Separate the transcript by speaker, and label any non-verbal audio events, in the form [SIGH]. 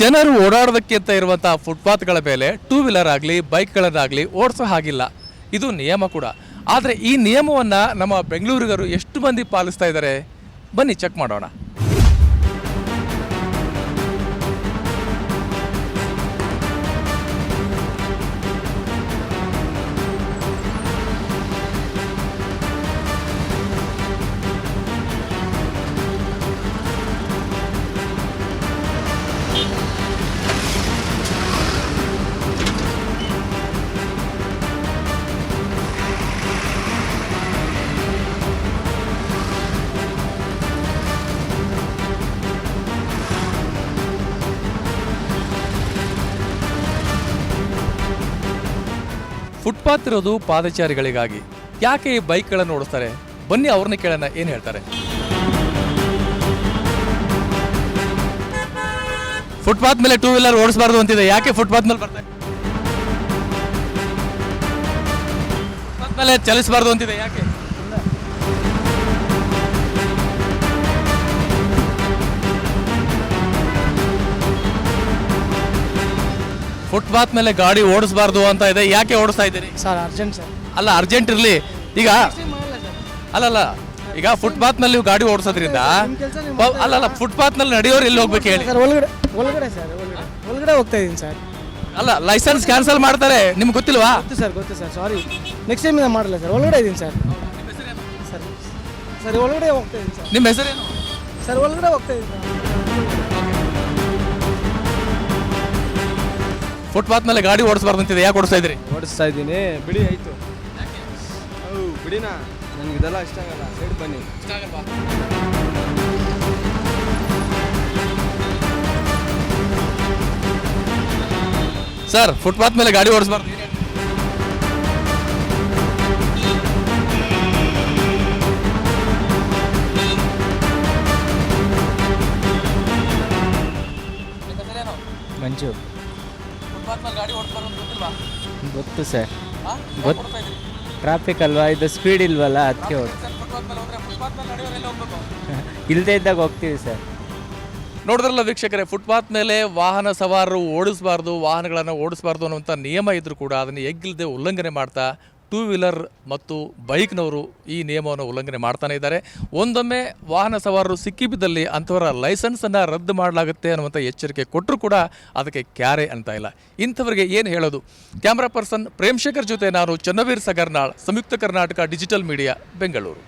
Speaker 1: ಜನರು ಓಡಾಡೋದಕ್ಕೆ ಅಂತ ಇರುವಂತಹ ಫುಟ್ಪಾತ್ಗಳ ಮೇಲೆ ಟೂ ವೀಲರ್ ಆಗಲಿ, ಬೈಕ್ಗಳನ್ನಾಗಲಿ ಓಡಿಸೋ ಹಾಗಿಲ್ಲ. ಇದು ನಿಯಮ ಕೂಡ. ಆದರೆ ಈ ನಿಯಮವನ್ನು ನಮ್ಮ ಬೆಂಗಳೂರಿಗರು ಎಷ್ಟು ಮಂದಿ ಪಾಲಿಸ್ತಾ ಇದ್ದಾರೆ? ಬನ್ನಿ ಚೆಕ್ ಮಾಡೋಣ. ಫುಟ್ಪಾತ್ ಇರೋದು ಪಾದಚಾರಿಗಳಿಗಾಗಿ. ಯಾಕೆ ಈ ಬೈಕ್ಗಳನ್ನು ಓಡಿಸ್ತಾರೆ? ಬನ್ನಿ ಅವ್ರನ್ನ ಕೇಳೋಣ, ಏನು ಹೇಳ್ತಾರೆ? ಫುಟ್ಪಾತ್ ಮೇಲೆ ಟೂ ವೀಲರ್ ಓಡಿಸಬಾರ್ದು ಅಂತಿದೆ. ಯಾಕೆ ಫುಟ್ಪಾತ್ ಮೇಲೆ ಬರ್ತಾರೆ? ಮೇಲೆ ಚಲಿಸಬಾರ್ದು ಅಂತಿದೆ. ಯಾಕೆ? ಫುಟ್ಪಾತ್ ಮೇಲೆ ಗಾಡಿ ಓಡಿಸಬಾರ್ದು ಅಂತ ಇದೆ. ಯಾಕೆ ಓಡಿಸ್ತಾ ಇದ್ದೀರಿ?
Speaker 2: Sir urgent sir.
Speaker 1: ಅಲ್ಲ ಅರ್ಜೆಂಟ್ ಇರಲಿ. ಈಗ ಅಲ್ಲಲ್ಲ ಈಗ ಫುಟ್ಪಾತ್ನಲ್ಲಿ ಗಾಡಿ ಓಡಿಸೋದ್ರಿಂದ ಪ- ಅಲ್ಲಲ್ಲ ಫುಟ್ಪಾತ್ನಲ್ಲಿ ನಡೆಯೋರು ಎಲ್ಲಿ ಹೋಗ್ಬೇಕು ಹೇಳಿ?
Speaker 2: ಸರ್ ಒಳಗಡೆ ಒಳಗಡೆ ಸರ್ ಒಳಗಡೆ. ಒಳಗಡೆ ಹೋಗ್ತಾ ಇದ್ದೀನಿ ಸರ್.
Speaker 1: ಅಲ್ಲ ಲೈಸೆನ್ಸ್ ಕ್ಯಾನ್ಸಲ್ ಮಾಡ್ತಾರೆ. ನಿಮ್ಗೆ ಗೊತ್ತಿಲ್ವಾ?
Speaker 2: ಗೊತ್ತು ಸರ್ ಗೊತ್ತು ಸರ್ ಸಾರಿ ನೆಕ್ಸ್ಟ್ ಟೈಮ್ ಮಾಡಲ್ಲ ಸರ್ ಒಳಗಡೆ ಇದ್ದೀನಿ ಸರ್. ಸರ್ ಸರ್ ಒಳಗಡೆ ಹೋಗ್ತಾ ಇದ್ದೀನಿ ಸರ್.
Speaker 1: ನಿಮ್ಮ ಹೆಸರೇನು?
Speaker 2: ಸರ್ ಒಳಗಡೆ ಹೋಗ್ತಾ ಇದ್ದೀನಿ ಸರ್.
Speaker 1: ಫುಟ್ಪಾತ್ ಮೇಲೆ ಗಾಡಿ ಓಡಿಸಬಾರ್ದು ಅಂತಿದೆ ಯಾಕೆ ಓಡಿಸ್ತಾ ಇದ್ರಿ
Speaker 3: ಓಡಿಸ್ತಾ ಇದ್ದೀನಿ ಬಿಡಿ ಆಯ್ತು. ಹೌ ಬಿಡಿನಾ? ನನಗೆ ಇದೆಲ್ಲ ಇಷ್ಟ ಆಗಲ್ಲ. ಸೈಡ್ ಬನ್ನಿ.
Speaker 1: ಸರ್ ಫುಟ್ಪಾತ್ ಮೇಲೆ ಗಾಡಿ ಓಡಿಸಬಾರ್ದು.
Speaker 4: ಮಂಜು.
Speaker 1: ಫುಟ್ಪಾತ್ ಮೇಲೆ ಗಾಡಿ ಓಡಿಸಬಾರ್ದು ಅಂತ ಗೊತ್ತಿಲ್ವಾ?
Speaker 4: ಗೊತ್ತು ಸರ್.
Speaker 1: ಗೊತ್ತು.
Speaker 4: ಟ್ರಾಫಿಕ್ ಅಲ್ವಾ? ಇದು ಸ್ಪೀಡ್ ಇಲ್ವಲ್ಲ? ಅದಕ್ಕೆ ಹೋಗಿ
Speaker 1: ಫುಟ್ಪಾತ್ ಮೇಲೆ ಹೋದ್ರೆ ಫುಟ್ಪಾತ್ ಮೇಲೆ ನಡೆಯೋರು ಎಲ್ಲಿ ಹೋಗ್ಬೇಕು. [LAUGHS]
Speaker 4: ಇಲ್ಲದೇ ಇದ್ದಾಗ ಹೋಗ್ತೀವಿ ಸರ್.
Speaker 1: ನೋಡಿದ್ರಲ್ಲ ವೀಕ್ಷಕರೇ ಫುಟ್ಪಾತ್ ಮೇಲೆ ವಾಹನ ಸವಾರರು ಓಡಿಸಬಾರ್ದು ವಾಹನಗಳನ್ನು ಓಡಿಸಬಾರ್ದು ಅನ್ನುವಂಥ ನಿಯಮ ಇದ್ರೂ ಕೂಡ ಅದನ್ನು ಎಗ್ಗಿಲ್ಲದೆ ಉಲ್ಲಂಘನೆ ಮಾಡ್ತಾ ಟೂ ವೀಲರ್ ಮತ್ತು ಬೈಕ್ನವರು ಈ ನಿಯಮವನ್ನು ಉಲ್ಲಂಘನೆ ಮಾಡ್ತಾನೆ ಇದ್ದಾರೆ. ಒಂದೊಮ್ಮೆ ವಾಹನ ಸವಾರರು ಸಿಕ್ಕಿಬಿದ್ದಲ್ಲಿ ಅಂಥವರ ಲೈಸೆನ್ಸನ್ನು ರದ್ದು ಮಾಡಲಾಗುತ್ತೆ ಅನ್ನುವಂಥ ಎಚ್ಚರಿಕೆ ಕೊಟ್ಟರು ಕೂಡ ಅದಕ್ಕೆ ಕ್ಯಾರೆ ಅಂತ ಇಲ್ಲ. ಇಂಥವರಿಗೆ ಏನು ಹೇಳೋದು? ಕ್ಯಾಮ್ರಾ ಪರ್ಸನ್ ಪ್ರೇಮ್ ಶೇಖರ್ ಜೊತೆ ನಾನು ಚನ್ನವೀರ್ ಸಗರ್ನಾಳ್, ಸಂಯುಕ್ತ ಕರ್ನಾಟಕ ಡಿಜಿಟಲ್ ಮೀಡಿಯಾ, ಬೆಂಗಳೂರು.